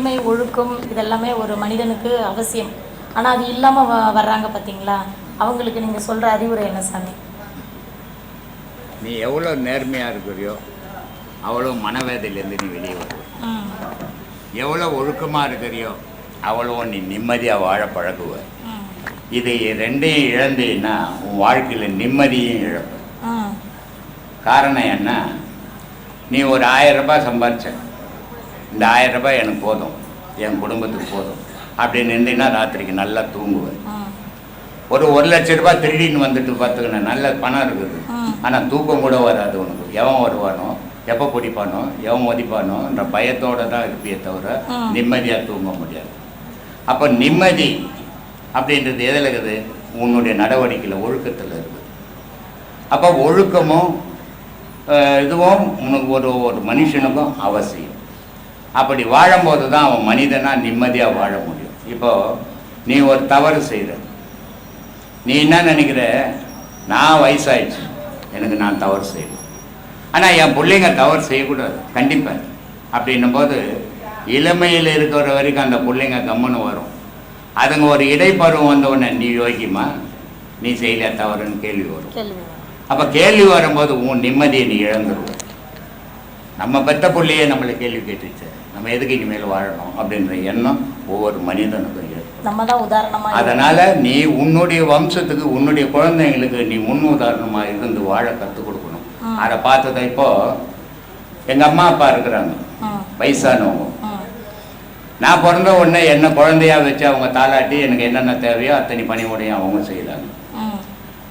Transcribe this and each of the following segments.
உண்மை ஒழுக்கம் இதெல்லாமே ஒரு மனிதனுக்கு அவசியம். ஆனால் அது இல்லாமல் வ வர்றாங்க பார்த்தீங்களா அவங்களுக்கு நீங்கள் சொல்கிற அறிவுரை என்ன சாமி? நீ எவ்வளோ நேர்மையாக இருக்கிறியோ அவ்வளோ மனவேதையிலேருந்து நீ வெளியே வருவ எவ்வளோ ஒழுக்கமாக இருக்கிறியோ அவ்வளோ நீ நிம்மதியாக வாழ பழகுவ. இது ரெண்டையும் இழந்தீன்னா உன் வாழ்க்கையில் நிம்மதியும் இழப்ப. காரணம் என்ன? நீ ஒரு ஆயிரம் ரூபாய் சம்பாரிச்ச. இந்த ஆயிரம் ரூபாய் எனக்கு போதும். என் குடும்பத்துக்கு போதும். அப்படி நின்றீன்னா ராத்திரிக்கு நல்லா தூங்குவேன். ஒரு ஒரு லட்ச ரூபாய் திருடின்னு வந்துட்டு பார்த்துக்கணும் நல்ல பணம் இருக்குது. ஆனால் தூக்கம் கூட வராது உனக்கு. எவன் வருவானோ எப்போ பிடிப்பானோ எவன் மதிப்பானோன்ற பயத்தோட தான் இருப்பியே தவிர. நிம்மதியாக தூங்க முடியாது. அப்போ நிம்மதி அப்படின்றது எதில் இருக்குது? உன்னுடைய நடவடிக்கையில் ஒழுக்கத்தில் இருக்குது. அப்போ ஒழுக்கமும் இதுவும் உனக்கு ஒரு ஒரு மனுஷனுக்கும் அவசியம். அப்படி வாழும்போது தான் அவன் மனிதனாக நிம்மதியாக வாழ முடியும். இப்போ நீ ஒரு தவறு செய்கிற நீ என்ன நினைக்கிற? நான் வயசாயிடுச்சு. எனக்கு நான் தவறு செய்யணும். ஆனால் என் பிள்ளைங்க தவறு செய்யக்கூடாது. கண்டிப்பாக அப்படின்னும் போது இளமையில் இருக்கிற வரைக்கும் அந்த பிள்ளைங்க கம்முன்னு வரும். அதுங்க ஒரு இடைப்பருவம் வந்த உடனே நீ யோகிமா நீ செய்யல தவறுன்னு கேள்வி வரும். அப்போ கேள்வி வரும்போது உன் நிம்மதியை நீ இழந்துருவ. நம்ம பெத்த பிள்ளையே நம்மளை கேள்வி கேட்டுச்சு நம்ம எதுக்கு இனிமேல் வாழணும் அப்படின்ற எண்ணம் ஒவ்வொரு மனிதனுக்கும் நம்ம தான் உதாரணமாக அதனால நீ உன்னுடைய வம்சத்துக்கு உன்னுடைய குழந்தைங்களுக்கு நீ முன் உதாரணமா இருந்து வாழ கற்றுக் கொடுக்கணும். அதை பார்த்ததை இப்போ எங்க அம்மா அப்பா இருக்கிறாங்க. வயசானவங்க. நான் பிறந்த உடனே என்ன குழந்தையா வச்சு அவங்க தாளாட்டி எனக்கு என்னென்ன தேவையோ அத்தனை பணிவுடையும் அவங்க செய்யறாங்க ம்.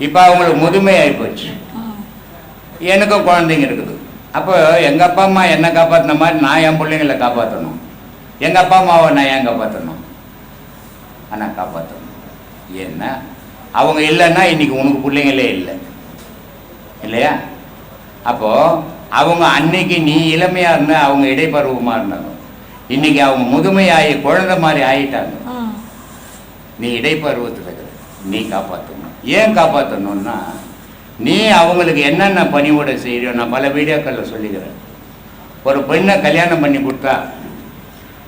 இப்போ அவங்களுக்கு முதுமை ஆகிப்போச்சு ம். எனக்கும் குழந்தைங்க இருக்குது. அப்போ எங்கள் அப்பா அம்மா என்னை காப்பாற்றின மாதிரி நான் என் பிள்ளைங்களை காப்பாற்றணும் எங்கள் அப்பா அம்மாவை நான் ஏன் காப்பாற்றணும் ஆனால் காப்பாற்றணும் ஏன்னா அவங்க இல்லைன்னா இன்னைக்கு உனக்கு பிள்ளைங்களே இல்லை. இல்லையா? அப்போது அவங்க அன்னைக்கு நீ இளமையாக இருந்த அவங்க இடைப்பருவமாக இருந்தாங்க. இன்னைக்கு அவங்க முதுமையாகி குழந்தை மாதிரி ஆயிட்டாங்க. ம் நீ இடைப்பருவத்தில் இருக்கிற நீ காப்பாற்றணும் ஏன் காப்பாற்றணும்னா நீ அவங்களுக்கு என்னென்ன பணிவோட செய்யறியோ நான் பல வீடியோக்களில் சொல்லிக்கிறேன். ஒரு பெண்ணை கல்யாணம் பண்ணி கொடுத்தா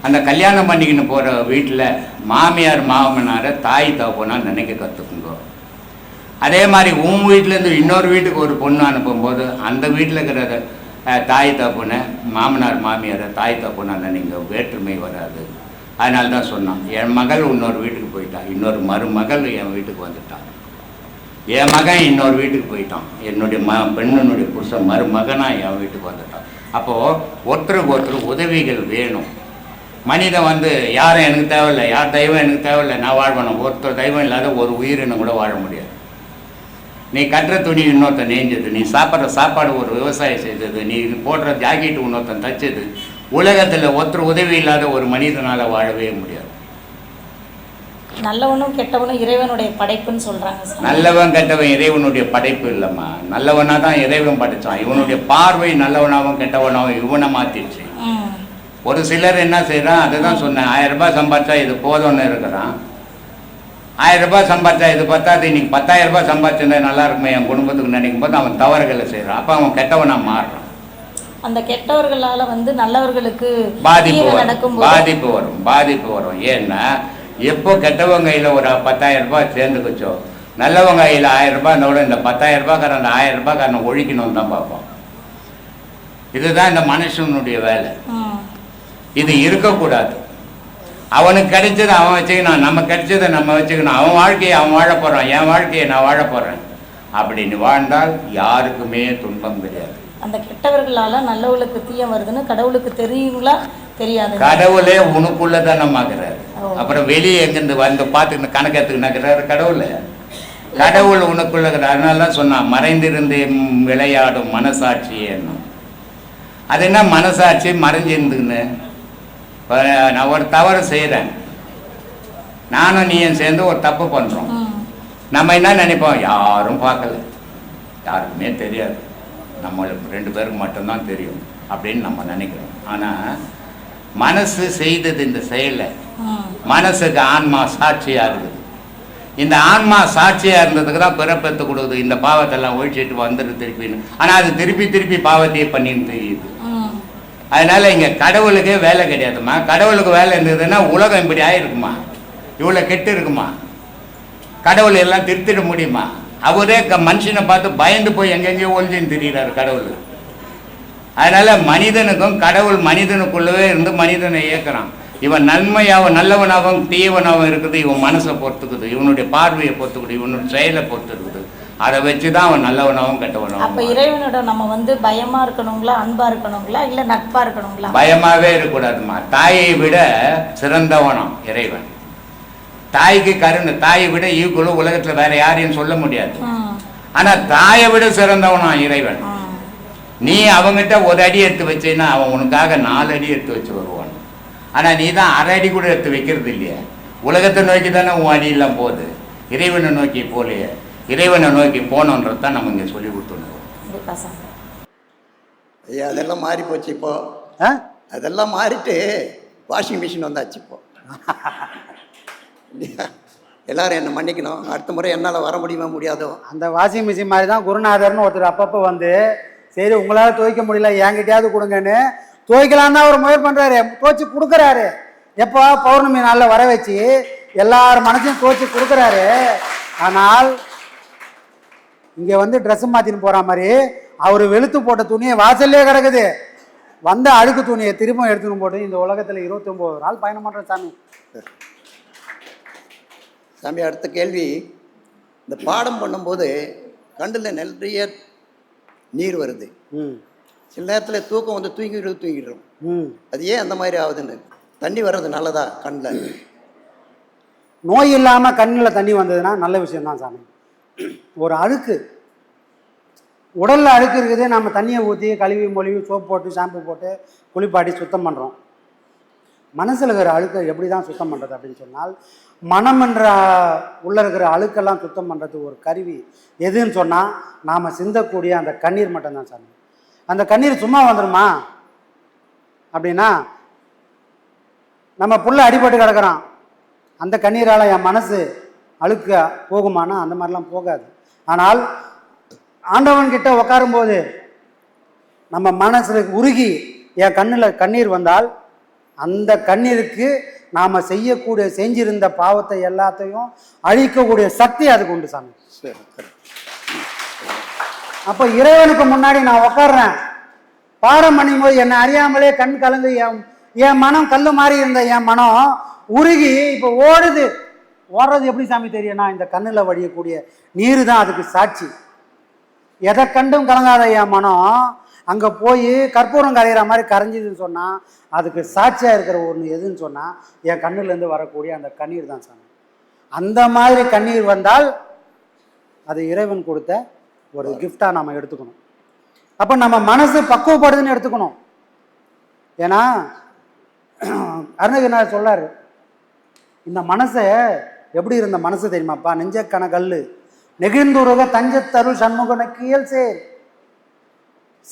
அந்த கல்யாணம் பண்ணிக்கின்னு போகிற வீட்டில் மாமியார் மாமனாரை தாய் தகப்பனா நினைக்க கற்றுக்குங்க அதே மாதிரி உன் வீட்டிலேருந்து இன்னொரு வீட்டுக்கு ஒரு பொண்ணு அனுப்பும்போது அந்த வீட்டில் இருக்கிற தாய் தப்புனை மாமனார் மாமியாரை தாய் தப்புனா நினைங்க வேற்றுமை வராது. அதனால தான் சொன்னான் என் மகள் இன்னொரு வீட்டுக்கு போயிட்டா இன்னொரு மருமகள் என் வீட்டுக்கு வந்துட்டான் என் மகன் இன்னொரு வீட்டுக்கு போயிட்டான். என்னுடைய ம பெண்ணுனுடைய புருஷன் மருமகனாக என் வீட்டுக்கு வந்துட்டான். அப்போது ஒருத்தருக்கு ஒருத்தர் உதவிகள் வேணும். மனிதன் வந்து யாரும் எனக்கு தேவையில்லை யார் தெய்வம் எனக்கு தேவையில்லை நான் வாழ்வணும். ஒருத்தர் தெய்வம் இல்லாத ஒரு உயிரினம் கூட வாழ முடியாது. நீ கட்டுற துணி இன்னொருத்தன் நெஞ்சது நீ சாப்பிட்ற சாப்பாடு ஒரு விவசாயம் செய்தது நீ போடுற ஜாக்கெட்டு இன்னொருத்தன் தச்சது உலகத்தில் ஒருத்தர் உதவி இல்லாத ஒரு மனிதனால் வாழவே முடியாது. நல்லவனும் கெட்டவனும் இறைவனுடைய படைப்புன்னு சொல்கிறாங்க சார் நல்லவன் கெட்டவன் இறைவனுடைய படைப்பு இல்லைம்மா. நல்லவனாக தான் இறைவன் படைச்சான். இவனுடைய பார்வை நல்லவனாகவும் கெட்டவனாகவும் இவனை மாற்றிடுச்சு ம். ஒரு சிலர் என்ன செய்கிறான் அதை தான் சொன்னேன். ஆயிரம் ரூபாய் சம்பாதிச்சா இது போதும்னு இருக்கிறான். ஆயிரம் ரூபாய் சம்பாதிச்சா இது பத்தாது. இன்னைக்கு பத்தாயிரம் ரூபாய் சம்பாதிச்சிருந்தா நல்லா இருக்குமே என் குடும்பத்துக்கு நினைக்கும் போது அவன் தவறுகளை செய்கிறான் அப்போ அவன் கெட்டவனா மாறுறான். அந்த கெட்டவர்களால வந்து நல்லவர்களுக்கு பாதிப்பு வரும். பாதிப்பு வரும். பாதிப்பு வரும். ஏன்னா எப்போ கெட்டவங்க கையில் ஒரு பத்தாயிரம் ரூபாய் சேர்ந்துக்குச்சோ நல்லவங்க கையில் ஆயிரம் ரூபாய் இருந்தோட இந்த பத்தாயிரம் ரூபாய்க்காரன் அந்த ஆயிரம் ரூபாய்க்காரனை ஒழிக்கணும்னு தான் பார்ப்போம். இதுதான் இந்த மனுஷனுடைய வேலை. இது இருக்கக்கூடாது. அவனுக்கு கிடைச்சதை அவன் வச்சுக்கணும் நம்ம கிடைச்சதை நம்ம வச்சுக்கணும். அவன் வாழ்க்கையை அவன் வாழ போகிறான் என் வாழ்க்கையை நான் வாழ போகிறேன் அப்படின்னு வாழ்ந்தால் யாருக்குமே துன்பம் கிடையாது. அந்த கெட்டவர்களால நல்லவர்களுக்கு தீயம் வருதுன்னு கடவுளுக்கு தெரியுங்களா? தெரியாது கடவுளே உனக்குள்ள தானமாக்குறாரு ஓ. அப்புறம் வெளியே எங்கிருந்து வந்து பார்த்துக்கிட்டு கணக்கு எடுத்துக்கினாக்குறாரு கடவுள். கடவுள் உனக்குள்ள. அதனால தான் சொன்னான் மறைந்திருந்து விளையாடும் மனசாட்சி என்னும். அது என்ன மனசாட்சி? மறைஞ்சிருந்துன்னு. நான் ஒரு தவறு செய்கிறேன் நானும் நீயும் சேர்ந்து ஒரு தப்பு பண்ணுறோம் நம்ம என்ன நினைப்போம்? யாரும் பார்க்கல. யாருக்குமே தெரியாது. நம்மளுக்கு ரெண்டு பேருக்கு மட்டும்தான் தெரியும் அப்படின்னு நம்ம நினைக்கிறோம். ஆனால் மனசு செய்தது இந்த செயலை. மனசுக்கு ஆன்மா சாட்சியாக இருக்குது. இந்த ஆன்மா சாட்சியாக இருந்ததுக்கு தான் பிறப்பெத்து கொடுக்குது. இந்த பாவத்தெல்லாம் ஒழிச்சிட்டு வந்துடு திருப்பின்னு. ஆனால் அது திருப்பி திருப்பி பாவத்தையே பண்ணின்னு தெரியுது. அதனால இங்கே கடவுளுக்கே வேலை கிடையாதும்மா. கடவுளுக்கு வேலை இருந்ததுன்னா உலகம் இப்படி ஆயிருக்குமா? இவ்வளோ கெட்டு இருக்குமா? கடவுள் எல்லாம் திருத்திட முடியுமா? அவரே க மனுஷனை பார்த்து பயந்து போய் எங்கெங்கேயோ ஒழிஞ்சுன்னு திரியிறாரு கடவுள். அதனால மனிதனுக்கும் கடவுள் மனிதனுக்குள்ளவே இருந்து மனிதனை இயக்குறான். இவன் நன்மையாகவும் நல்லவனாகவும் தீயவனாகவும் இருக்குது இவன் மனசை பொறுத்துக்குது இவனுடைய பார்வையை பொறுத்துக்குது இவனுடைய செயலை பொறுத்து இருக்குது அதை வச்சு தான் அவன் நல்லவனாகவும் அப்ப கெட்டவனாகவும் இறைவனோட நம்ம வந்து பயமா இருக்கணுங்களா அன்பா இருக்கணுங்களா இல்ல நட்பா இருக்கணுங்களா? பயமாவே இருக்கக்கூடாதும்மா தாயை விட சிறந்தவனம் இறைவன். தாய்க்கு கருணை தாயை விட ஈக்குவலும் உலகத்துல வேற யாரையும் சொல்ல முடியாது. ஆனா தாயை விட சிறந்தவனாம் இறைவன். நீ அவங்கிட்ட ஒரு அடி எடுத்து வச்சேன்னா அவன் உனக்காக நாலு அடி எடுத்து வச்சு வருவான். ஆனா நீ தான் அரை அடி கூட எடுத்து வைக்கிறது இல்லையே. உலகத்தை நோக்கி தானே உன் அடியெல்லாம் போகுது. இறைவனை நோக்கி போலையே இறைவனை நோக்கி போனோன்றது தான் நம்ம இங்கே சொல்லி சாமி ஐயா அதெல்லாம் மாறி போச்சு இப்போ. ஆ? அதெல்லாம் மாறிட்டு வாஷிங் மிஷின் வந்தாச்சு இப்போ. எல்லாரும் என்னை மன்னிக்கணும். அடுத்த முறை என்னால் வர முடியுமா முடியாதோ? அந்த வாஷிங் மிஷின் மாதிரி தான் குருநாதர்னு ஒருத்தர் அப்பப்போ வந்து சரி உங்களால் துவைக்க முடியல என்கிட்டயாவது கொடுங்கன்னு துவைக்கலான்னு தான் அவர் முயற்சி பண்ணுறாரு துவைச்சி கொடுக்குறாரு. எப்போ பௌர்ணமி நாளில் வர வச்சு எல்லார் மனசையும் துவைச்சி கொடுக்குறாரு. ஆனால் இங்கே வந்து ட்ரெஸ் மாற்றின்னு போகிற மாதிரி அவர் வெளுத்து போட்ட துணியை வாசல்லே கிடக்குது. வந்த அழுக்கு துணியை திரும்ப எடுத்துன்னு போட்டு இந்த உலகத்தில் இருபத்தொம்போது நாள் பயணம் பண்ணுற சாமி. சாமி அடுத்த கேள்வி. இந்த பாடம் பண்ணும்போது கண்ணில் நிறைய நீர் வருது. ம். சில நேரத்தில் தூக்கம் வந்து தூங்கிட்டு தூங்கிடுறோம் ம். அது ஏன் அந்த மாதிரி ஆகுதுன்னு? தண்ணி வர்றது நல்லதா கண்ணில்? நோய் இல்லாமல் கண்ணில் தண்ணி வந்ததுன்னா நல்ல விஷயம்தான் சாமி. ஒரு அழுக்கு. உடலில் அழுக்கு இருக்குது. நம்ம தண்ணியை ஊற்றி கழுவி மொழிவி சோப் போட்டு ஷாம்பு போட்டு குளிப்பாட்டி சுத்தம் பண்ணுறோம் மனசில் இருக்கிற அழுக்கை எப்படி தான் சுத்தம் பண்ணுறது அப்படின்னு சொன்னால் மனம் என்ற உள்ளே இருக்கிற அழுக்கெல்லாம் சுத்தம் பண்ணுறது ஒரு கருவி. எதுன்னு சொன்னால் நாம் சிந்தக்கூடிய அந்த கண்ணீர் மட்டும்தான் சாமி. அந்த கண்ணீர் சும்மா வந்துடுமா அப்படின்னா நம்ம புள்ள அடிபட்டு கிடக்குறான். அந்த கண்ணீரால் என் மனசு அழுக்க போகுமானா அந்த மாதிரிலாம் போகாது. ஆனால் ஆண்டவன்கிட்ட உட்காரும்போது நம்ம மனசில் உருகி என் கண்ணில் கண்ணீர் வந்தால் அந்த கண்ணீருக்கு நாம் செய்யக்கூடிய செஞ்சிருந்த பாவத்தை எல்லாத்தையும் அழிக்கக்கூடிய சக்தி அதுக்கு உண்டு சாமி. சரி சரி. அப்போ இறைவனுக்கு முன்னாடி நான் உட்கார்றேன் பாடம் பண்ணும்போது என்னை அறியாமலே கண் கலந்து என் என் மனம் கல்லு மாதிரி இருந்த என் மனம் உருகி இப்போ ஓடுது. ஓடுறது எப்படி சாமி தெரியும்னா இந்த கண்ணில் வடியக்கூடிய நீர் தான் அதுக்கு சாட்சி. எதை கண்டும் கலங்காத என் மனம் அங்கே போய் கற்பூரம் கரைகிற மாதிரி கரைஞ்சிதுன்னு சொன்னால் அதுக்கு சாட்சியாக இருக்கிற ஒன்று எதுன்னு சொன்னால் என் கண்ணுலேருந்து வரக்கூடிய அந்த கண்ணீர் தான் சாமி. அந்த மாதிரி கண்ணீர் வந்தால் அது இறைவன் கொடுத்த ஒரு கிஃப்டாக நம்ம எடுத்துக்கணும். அப்போ நம்ம மனசு பக்குவப்படுதுன்னு எடுத்துக்கணும். ஏன்னா அருணகிரிநாதர் சொல்லாரு இந்த மனசை எப்படி இருந்த மனசு தெரியுமாப்பா? நெஞ்சக்கண கல் நெகிழ்ந்துருக தஞ்சத்தருள் சண்முகனக்கியல் சேர்.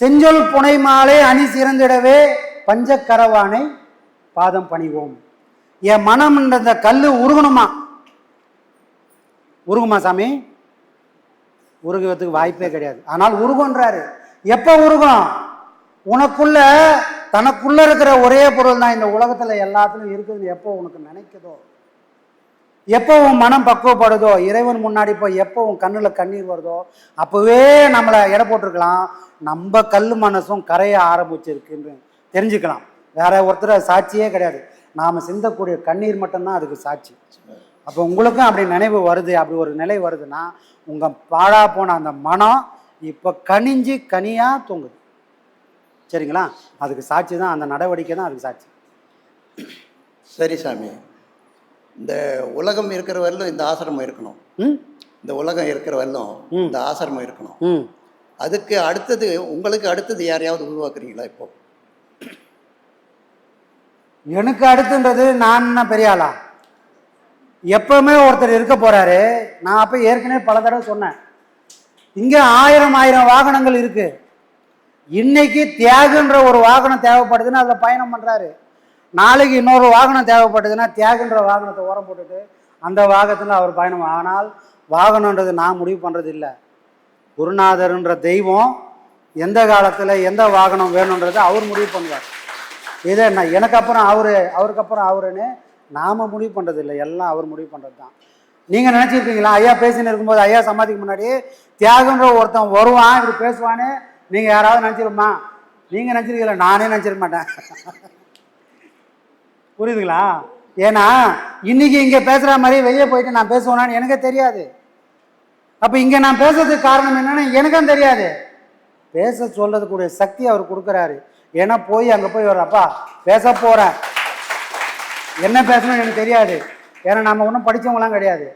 செஞ்சொல் புனை மாலை அணி சிறந்திடவே பஞ்சக்கரவானை பாதம் பணிவோம். என் மனம் இந்த கல் உருகணுமா? உருகுமா சாமி? உருகுவதுக்கு வாய்ப்பே கிடையாது. ஆனால் உருகுன்றாரு எப்போ உருகும்? உனக்குள்ள தனக்குள்ள இருக்கிற ஒரே பொருள் தான் இந்த உலகத்தில் எல்லாத்துலையும் இருக்குதுன்னு எப்போ உனக்கு நினைக்குதோ? எப்போ உன் மனம் பக்குவப்படுதோ இறைவன் முன்னாடி போய் எப்போ உன் கண்ணில் கண்ணீர் வருதோ அப்போவே நம்மளை எடை போட்டிருக்கலாம். நம்ம கல் மனசும் கரைய ஆரம்பிச்சிருக்குன்னு தெரிஞ்சுக்கலாம். வேற ஒருத்தர் சாட்சியே கிடையாது. நாம் சிந்தக்கூடிய கண்ணீர் மட்டும்தான் அதுக்கு சாட்சி. அப்போ உங்களுக்கும் அப்படி நினைவு வருது அப்படி ஒரு நிலை வருதுன்னா உங்கள் பாழா போன அந்த மனம் இப்போ கனிஞ்சு கனியாக தூங்குது. சரிங்களா? அதுக்கு சாட்சி தான் அந்த நடவடிக்கை தான் அதுக்கு சாட்சி. சரி சாமி. இந்த உலகம் இருக்கிற வரலும் இந்த ஆசிரமம் இருக்கணும். ம்? இந்த உலகம் இருக்கிற வரலும் இந்த ஆசிரமம் இருக்கணும். ம். அதுக்கு அடுத்தது உங்களுக்கு அடுத்தது யாரையாவது உருவாக்குறீங்களா இப்போ? எனக்கு அடுத்துன்றது நான் பெரிய ஆளா? எப்பவுமே ஒருத்தர் இருக்க போறாரு. நான் அப்போ ஏற்கனவே பல தடவை சொன்னேன். இங்கே ஆயிரம் ஆயிரம் வாகனங்கள் இருக்கு. இன்னைக்கு தியாகுன்ற ஒரு வாகனம் தேவைப்படுதுன்னு அதில் பயணம் பண்ணுறாரு நாளைக்கு இன்னொரு வாகனம் தேவைப்பட்டதுன்னா தியாகுன்ற வாகனத்தை ஓரம் போட்டுட்டு அந்த வாகனத்தில் அவர் பயணம். ஆனால் வாகனன்றது நான் முடிவு பண்ணுறது இல்லை. குருநாதர்ன்ற தெய்வம் எந்த காலத்தில் எந்த வாகனம் வேணுன்றதை அவர் முடிவு பண்ணுவார். இதே நான் எனக்கு அப்புறம் அவரு அவருக்கு அப்புறம் அவருன்னு நாம் முடிவு பண்ணுறது இல்லை. எல்லாம் அவர் முடிவு பண்ணுறது தான் நீங்கள் நினச்சிருக்கீங்களா ஐயா பேசின்னு இருக்கும்போது ஐயா சமாதிக்கு முன்னாடி தியாகன்ற ஒருத்தன் வருவான் இப்படி பேசுவான்னு நீங்கள் யாராவது நினச்சிருமா நீங்கள் நினச்சிருக்கீங்களா? நானே நினச்சிருக்க மாட்டேன். புரியுதுங்களா? ஏன்னா இன்னைக்கு இங்கே பேசுகிற மாதிரி வெளியே போயிட்டு நான் பேசுவேனான்னு எனக்கே தெரியாது. அப்போ இங்கே நான் பேசுறதுக்கு காரணம் என்னன்னு எனக்கும் தெரியாது. பேச சொல்றதுக்குரிய சக்தி அவர் கொடுக்குறாரு. ஏன்னா போய் அங்கே போய் வர்றப்பா பேச போகிறேன் என்ன பேசணும்னு எனக்கு தெரியாது. ஏன்னா நாம் ஒன்றும் படித்தவங்களாம் கிடையாது.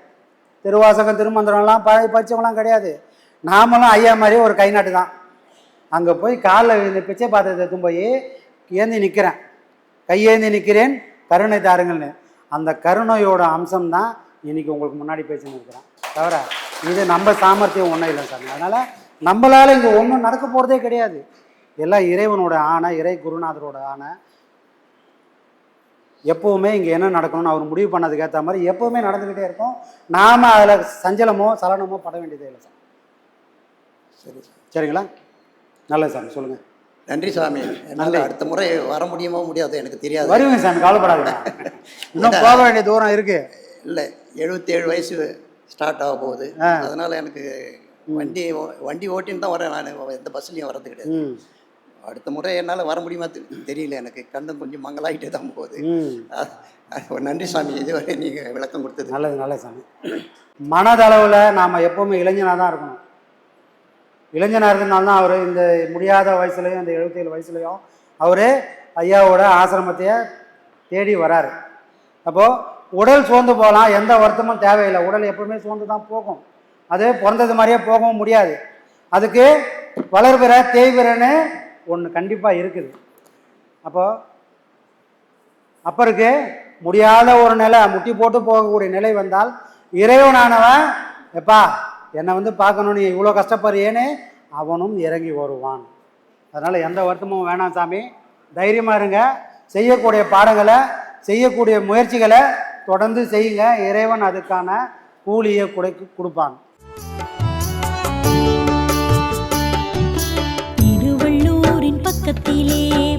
திருவாசகம் திருமந்திரம்லாம் ப படித்தவங்களாம் கிடையாது. நாமளும் ஐயா மாதிரி ஒரு கை நாட்டு தான். அங்கே போய் காலில் இந்த பிச்சை பாத்திரத்தை எடுத்துன்னு போய் ஏந்தி நிற்கிறேன் கையேந்தி நிற்கிறேன் கருணை தாருங்கள்னு அந்த கருணையோட அம்சம் தான் இன்னைக்கு உங்களுக்கு முன்னாடி பேசின்னு இருக்கிறேன் தவிர இது நம்ம சாமர்த்தியம் ஒன்றும் இல்லை சாமி. அதனால் நம்மளால் இங்கே ஒன்றும் நடக்க போகிறதே கிடையாது. எல்லாம் இறைவனோட ஆணை இறை குருநாதரோட ஆணை. எப்போவுமே இங்கே என்ன நடக்கணும்னு அவர் முடிவு பண்ணதுக்கு ஏற்ற மாதிரி எப்போவுமே நடந்துக்கிட்டே இருக்கும். நாம் அதில் சஞ்சலமோ சலனமோ பட வேண்டியதே இல்லை சார் சரி. சரிங்களா? நல்லது சாமி சொல்லுங்கள் நன்றி சாமி. என்னால் அடுத்த முறை வர முடியுமோ முடியாது எனக்கு தெரியாது. வருவீங்க சாமி கவலைப்படாதீங்க. இன்னும் போக வேண்டிய தூரம் இருக்குது இல்லை எழுபத்தேழு வயசு ஸ்டார்ட் ஆக போகுது. அதனால எனக்கு வண்டி வண்டி ஓட்டின்னு தான் வரேன் நான். எந்த பஸ்லையும் வர்றது கிடையாது. அடுத்த முறை என்னால் வர முடியுமா தெரியல எனக்கு. கண்ணம் கொஞ்சம் மங்களாகிட்டே தான் போகுது. நன்றி சாமி. இதுவரை நீங்கள் விளக்கம் கொடுத்தது. நல்லது நல்லது சாமி. மனதளவில் நாம் எப்போவுமே இளைஞனாக தான் இருக்கணும். இளைஞனாக இருக்கிறதுனால தான் அவர் இந்த முடியாத வயசுலையும் இந்த எழுபத்தேழு வயசுலையும் அவர் ஐயாவோட ஆசிரமத்தையே தேடி வராரு. அப்போது உடல் சோர்ந்து போகலாம் எந்த வருத்தமும் தேவையில்லை. உடல் எப்பவுமே சோர்ந்து தான் போகும். அது பிறந்தது மாதிரியே போகவும் முடியாது. அதுக்கு வளர்கிற தேய்பிறன்னு ஒன்று கண்டிப்பாக இருக்குது. அப்போது அப்பருக்கு முடியாத ஒரு நிலை முட்டி போட்டு போகக்கூடிய நிலை வந்தால் இறைவனானவன் எப்பா என்னை வந்து பார்க்கணும் நீ இவ்வளோ கஷ்டப்படுறியேன்னு அவனும் இறங்கி வருவான். அதனால் எந்த வருத்தமும் வேணாம் சாமி. தைரியமாக இருங்க. செய்யக்கூடிய பாடங்களை செய்யக்கூடிய முயற்சிகளை தொடர்ந்து செய்யுங்க. இறைவன் அதுக்கான கூலியை குடைக்கு கொடுப்பான். திருவள்ளூரின் பக்கத்திலே